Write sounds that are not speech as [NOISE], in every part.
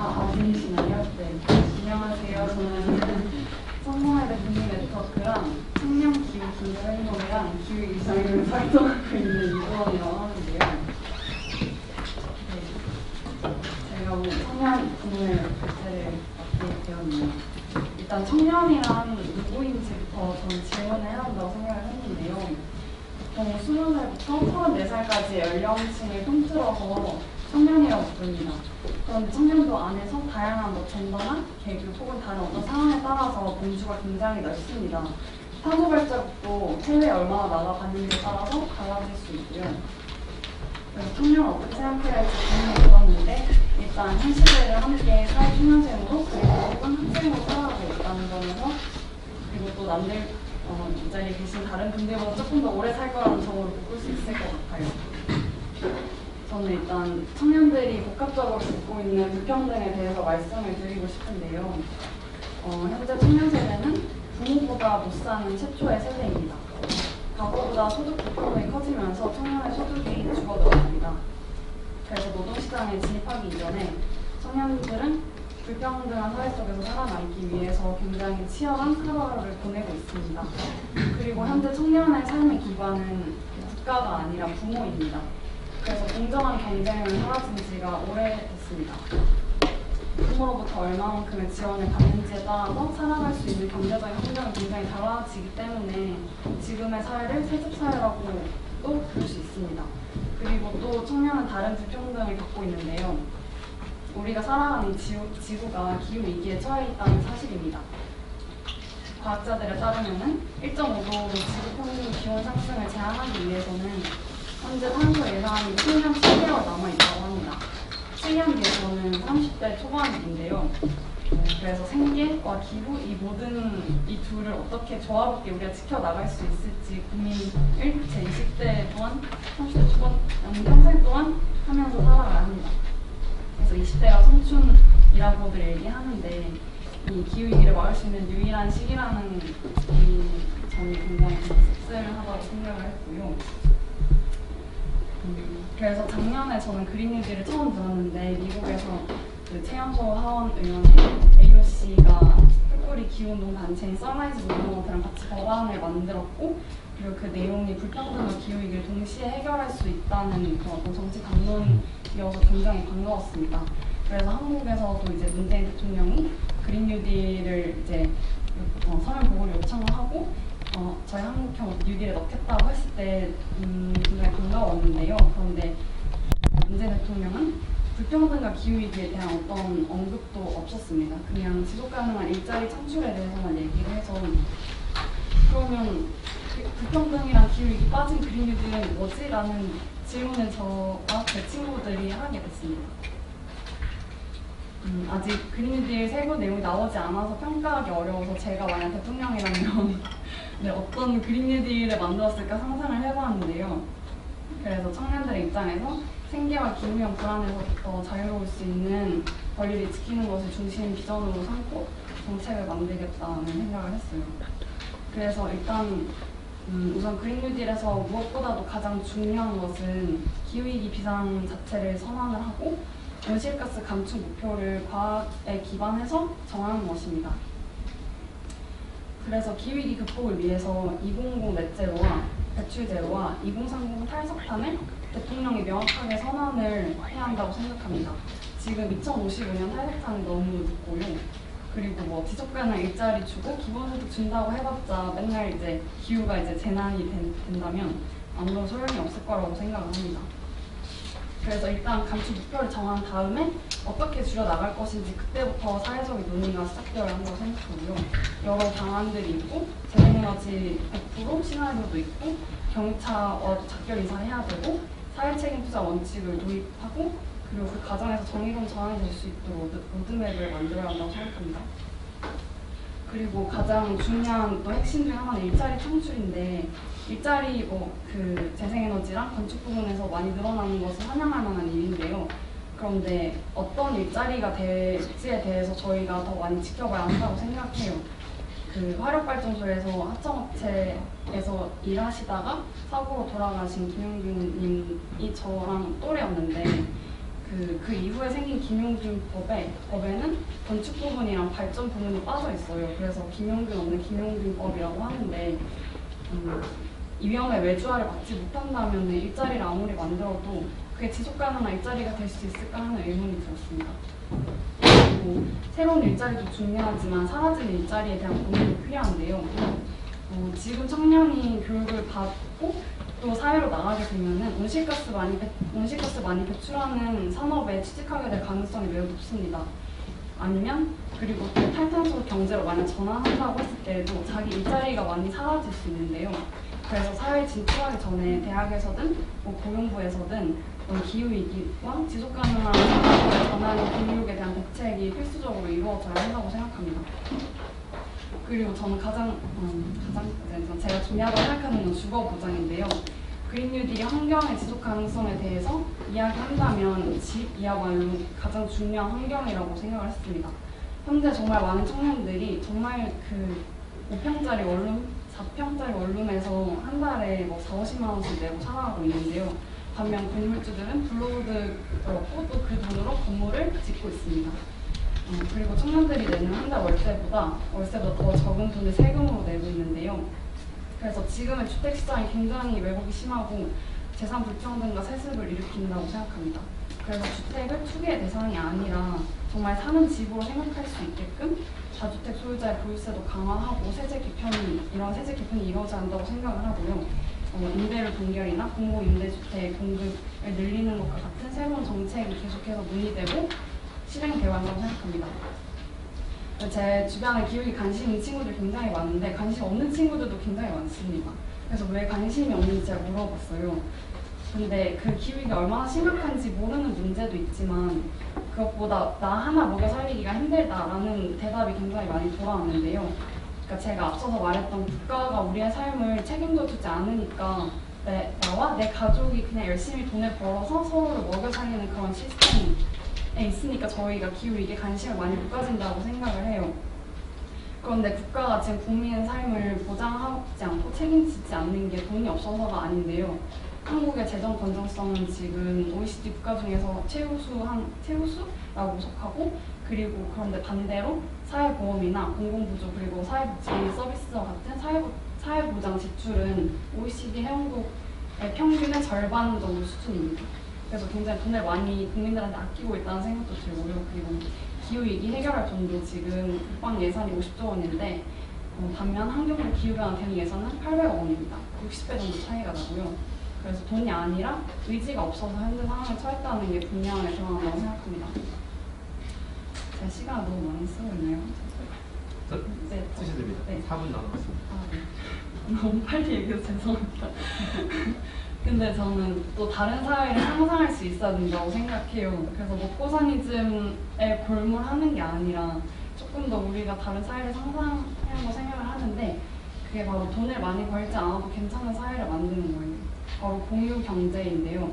아, 들리시나요? 네. 안녕하세요. 저는 성공회대 국민네트워크랑 청년 기후 기후 행동이랑 기후 이상을 활동하고 있는 이도원이라고 하는데요. 네. 제가 오늘 청년 국내 대체를 맡게 되었네요. 일단 청년이란 누구인지부터 저는 질문을 해야 한다고 생각을 했는데요. 보통 20살부터 34살까지 연령층을 통틀어서 청년이라고 부릅니다. 그런데 청년도 안에서 다양한 뭐 젠더나 계급 혹은 다른 어떤 상황에 따라서 범주가 굉장히 넓습니다. 사고 발자국도 해외에 얼마나 나가봤는지에 따라서 달라질 수 있고요. 그래서 청년을 어떻게 생각해야 할지 고민이 들었는데 일단 현 시대를 함께 사회 청년생으로 그리고 혹은 학생으로 살아가고 있다는 점에서 그리고 또 남들 어, 이 자리에 계신 다른 분들보다 조금 더 오래 살 거라는 점으로 바꿀 수 있을 것 같아요. 저는 일단 청년들이 복합적으로 겪고 있는 불평등에 대해서 말씀을 드리고 싶은데요. 어, 현재 청년 세대는 부모보다 못 사는 최초의 세대입니다. 과거보다 소득 불평등이 커지면서 청년의 소득이 줄어들었습니다. 그래서 노동시장에 진입하기 이전에 청년들은 불평등한 사회 속에서 살아남기 위해서 굉장히 치열한 하루하루를 보내고 있습니다. 그리고 현재 청년의 삶의 기반은 국가가 아니라 부모입니다. 그래서 공정한 경쟁은 사라진 지가 오래됐습니다. 부모로부터 얼마만큼의 지원을 받는지에 따라서 살아갈 수 있는 경제적인 환경이 굉장히 달라지기 때문에 지금의 사회를 세습사회라고 또 부를 수 있습니다. 그리고 또 청년은 다른 불평등을 겪고 있는데요. 우리가 살아가는 지구, 지구가 기후위기에 처해 있다는 사실입니다. 과학자들에 따르면 1.5도로 지구 평균 기온 상승을 제한하기 위해서는 현재 탄소 예산이 10년 10개월 남아있다고 합니다. 7년 뒤에서는 30대 초반인데요. 네, 그래서 생계와 기후 이 모든 이 둘을 어떻게 조화롭게 우리가 지켜나갈 수 있을지 고민을 제 20대 동안 30대 초반 평생 동안 하면서 살아가야 합니다. 그래서 20대가 청춘이라고들 얘기하는데 이 기후 위기를 막을 수 있는 유일한 시기라는 이 점이 굉장히 씁쓸하다고 생각을 했고요. 음, 그래서 작년에 저는 그린 뉴딜을 처음 들었는데 미국에서 그 최연소 하원 의원의 AOC가 뿔뿔이 기운동 단체인 선라이즈 무브먼트랑 같이 법안을 만들었고 그리고 그 내용이 불평등과 기후위기를 동시에 해결할 수 있다는 그런 정치 담론이어서 굉장히 반가웠습니다. 그래서 한국에서도 이제 문재인 대통령이 그린 뉴딜을 이제 어, 서면 보고를 요청을 하고 어, 저희 한국형 뉴딜에 넣겠다고 했을 때 음, 굉장히 반가웠는데요. 그런데 문재인 대통령은 불평등과 기후위기에 대한 어떤 언급도 없었습니다. 그냥 지속가능한 일자리 창출에 대해서만 얘기를 해서 그러면 그 불평등이랑 기후위기 빠진 그린 뉴딜은 뭐지? 라는 질문을 저와 제 친구들이 하게 됐습니다. 음, 아직 그린뉴딜 세부 내용이 나오지 않아서 평가하기 어려워서 제가 만약 대통령이라면 네, 어떤 그린 뉴딜을 만들었을까 상상을 해봤는데요. 그래서 청년들의 입장에서 생계와 기후형 불안에서부터 자유로울 수 있는 권리를 지키는 것을 중심 비전으로 삼고 정책을 만들겠다는 생각을 했어요. 그래서 일단 음, 우선 그린 뉴딜에서 무엇보다도 가장 중요한 것은 기후위기 비상 자체를 선언을 하고 온실가스 감축 목표를 과학에 기반해서 정하는 것입니다. 그래서 기후위기 극복을 위해서 2050 넷제로와 배출 제로와 2030 탈석탄을 대통령이 명확하게 선언을 해야 한다고 생각합니다. 지금 2055년 탈석탄이 너무 늦고요. 그리고 뭐 지속가능 일자리 주고 기본소득 준다고 해봤자 맨날 이제 기후가 이제 재난이 된, 된다면 아무런 소용이 없을 거라고 생각을 합니다. 그래서 일단 감축 목표를 정한 다음에 어떻게 줄여 나갈 것인지 그때부터 사회적인 논의가 시작되어야 한다고 생각하고요. 여러 방안들이 있고 재생에너지 100% 시나리오도 있고 경차와도 작별 인사해야 되고 사회 책임 투자 원칙을 도입하고 그리고 그 과정에서 전환이 될수 있도록 로드, 로드맵을 만들어야 한다고 생각합니다. 그리고 가장 중요한 또 핵심 중 하나는 일자리 창출인데 일자리 뭐 그 재생에너지랑 건축 부분에서 많이 늘어나는 것은 환영할 만한 일인데요. 그런데 어떤 일자리가 될지에 대해서 저희가 더 많이 지켜봐야 한다고 생각해요. 그 화력발전소에서 하청업체에서 일하시다가 사고로 돌아가신 김용균 님이 저랑 또래였는데 그, 그 이후에 생긴 김용균 법에 법에는 건축 부분이랑 발전 부분이 빠져 있어요. 그래서 김용균 없는 김용균 법이라고 하는데 음, 이 위험에 외주화를 받지 못한다면 일자리를 아무리 만들어도 그게 지속 가능한 일자리가 될 수 있을까 하는 의문이 들었습니다. 그리고 새로운 일자리도 중요하지만 사라진 일자리에 대한 고민이 필요한데요. 어, 지금 청년이 교육을 받고 또 사회로 나가게 되면은 온실가스 많이 배, 온실가스 많이 배출하는 산업에 취직하게 될 가능성이 매우 높습니다. 아니면 그리고 또 탈탄소 경제로 만약 전환한다고 했을 때도 자기 일자리가 많이 사라질 수 있는데요. 그래서 사회 진출하기 전에 대학에서든 뭐 고용부에서든 어, 기후위기와 지속가능한 산업으로 전환 교육에 대한 대책이 필수적으로 이루어져야 한다고 생각합니다. 그리고 저는 가장 음, 가장 이제 제가 중요하다고 생각하는 건 주거 보장인데요. 그린 뉴딜이 환경의 지속 가능성에 대해서 이야기한다면 집이야말로 가장 중요한 환경이라고 생각을 했습니다. 현재 정말 많은 청년들이 정말 그 5평짜리 원룸, 4평짜리 원룸에서 한 달에 뭐 4, 50만 원씩 내고 살아가고 있는데요. 반면 건물주들은 블록을 얻고 또 그 돈으로 건물을 짓고 있습니다. 음, 그리고 청년들이 내는 한 달 월세보다 월세보다 더 적은 돈을 세금으로 내고 있는데요. 그래서 지금의 주택 시장이 굉장히 왜곡이 심하고 재산 불평등과 세습을 일으킨다고 생각합니다. 그래서 주택을 투기의 대상이 아니라 정말 사는 집으로 생각할 수 있게끔 다주택 소유자의 보유세도 강화하고 세제 개편이 이런 세제 개편이 이루어져야 한다고 생각을 하고요. 어, 임대료 동결이나 공공 임대주택 공급을 늘리는 것과 같은 새로운 정책이 계속해서 논의되고 실행되어야 한다고 생각합니다. 제 주변에 기후에 관심 있는 친구들 굉장히 많은데 관심 없는 친구들도 굉장히 많습니다. 그래서 왜 관심이 없는지 제가 물어봤어요. 근데 그 기후위기가 얼마나 심각한지 모르는 문제도 있지만 그것보다 나 하나 먹여 살리기가 힘들다라는 대답이 굉장히 많이 돌아왔는데요. 그러니까 제가 앞서서 말했던 국가가 우리의 삶을 책임져 주지 않으니까 내, 나와 내 가족이 그냥 열심히 돈을 벌어서 서로를 먹여 살리는 그런 시스템이 있으니까 저희가 기후위기에 관심을 많이 못 가진다고 생각을 해요. 그런데 국가가 지금 국민의 삶을 보장하지 않고 책임지지 않는 게 돈이 없어서가 아닌데요. 한국의 재정 건전성은 지금 OECD 국가 중에서 최우수 한 최우수라고 속하고 그리고 그런데 반대로 사회보험이나 공공부조 그리고 사회복지 서비스와 같은 사회보, 사회보장 지출은 OECD 회원국의 평균의 절반 정도 수준입니다. 그래서 굉장히 돈을 많이 국민들한테 아끼고 있다는 생각도 들고요. 그리고 기후 위기 해결할 돈도 지금 국방 예산이 50조 원인데 어, 반면 환경부 기후변화 대응 예산은 800억 원입니다. 60배 정도 차이가 나고요. 그래서 돈이 아니라 의지가 없어서 현재 상황에 처했다는 게 분명하게 드러난다고 생각합니다. 제가 시간을 너무 많이 쓰고 있나요? 저, 네, 쓰셔도 됩니다. 네. 4분 남았습니다. 아, 네. [LAUGHS] 너무 빨리 얘기해서 죄송합니다. [LAUGHS] 근데 저는 또 다른 사회를 상상할 수 있어야 된다고 생각해요. 그래서 먹고 사니즘에 골몰하는 게 아니라 조금 더 우리가 다른 사회를 상상하려고 생각을 하는데 그게 바로 돈을 많이 벌지 않아도 괜찮은 사회를 만드는 거예요. 바로 공유 경제인데요.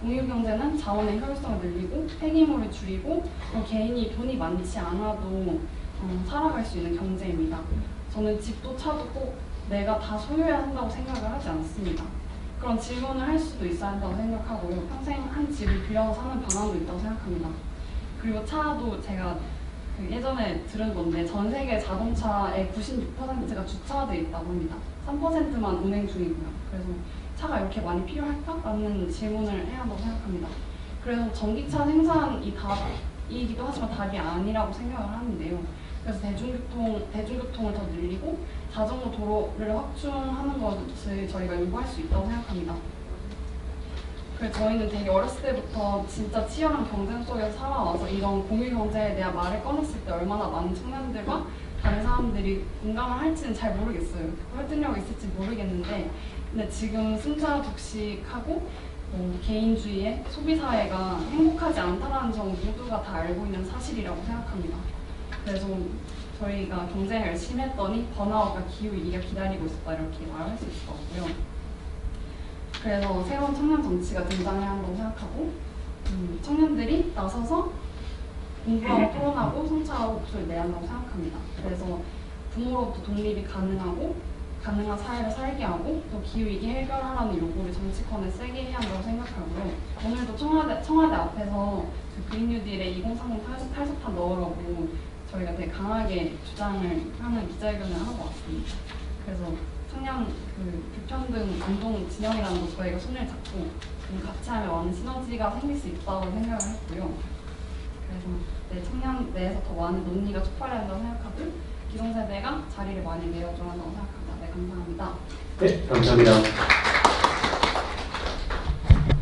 공유 경제는 자원의 효율성을 늘리고 폐기물을 줄이고 또 개인이 돈이 많지 않아도 어, 살아갈 수 있는 경제입니다. 저는 집도 차도 꼭 내가 다 소유해야 한다고 생각을 하지 않습니다. 그런 질문을 할 수도 있어야 한다고 생각하고요. 평생 한 집을 빌려서 사는 방안도 있다고 생각합니다. 그리고 차도 제가 그 예전에 들은 건데 전 세계 자동차의 96%가 주차돼 있다고 합니다. 3%만 운행 중이고요. 그래서 차가 이렇게 많이 필요할까? 라는 질문을 해야 한다고 생각합니다. 그래서 전기차 생산이 답이기도 하지만 답이 아니라고 생각을 하는데요. 그래서 대중교통, 대중교통을 더 늘리고 자전거 도로를 확충하는 것을 저희가 요구할 수 있다고 생각합니다. 그래서 저희는 되게 어렸을 때부터 진짜 치열한 경쟁 속에서 살아와서 이런 공유 경제에 대한 말을 꺼냈을 때 얼마나 많은 청년들과 다른 사람들이 공감을 할지는 잘 모르겠어요. 설득력이 있을지 모르겠는데 근데 지금 승자 독식하고 어, 개인주의의 소비사회가 행복하지 않다는 점 모두가 다 알고 있는 사실이라고 생각합니다. 그래서 저희가 경쟁을 열심히 했더니 번아웃과 기후 위기가 기다리고 있었다 이렇게 말할 수 있을 것 같고요. 그래서 새로운 청년 정치가 등장해야 한다고 생각하고 음, 청년들이 나서서 공부하고 토론하고 성찰하고 목소리를 내야 한다고 생각합니다. 그래서 부모로부터 독립이 가능하고 가능한 사회를 살게 하고 또 기후위기 해결하라는 요구를 정치권에 세게 해야 한다고 생각하고요. 오늘도 청와대, 청와대 앞에서 그 그린 뉴딜에 2030 탈- 탈석탄 넣으라고 저희가 되게 강하게 주장을 하는 기자회견을 하고 왔습니다. 그래서 청년 그 불평등 운동 진영이라는 거 저희가 손을 잡고 좀 같이 하면 많은 시너지가 생길 수 있다고 생각을 했고요. 그래서 네, 청년 내에서 더 많은 논의가 촉발해야 한다고 생각하고 기성세대가 자리를 많이 내어줘야 한다고 생각합니다. 네, 감사합니다. 네, 감사합니다.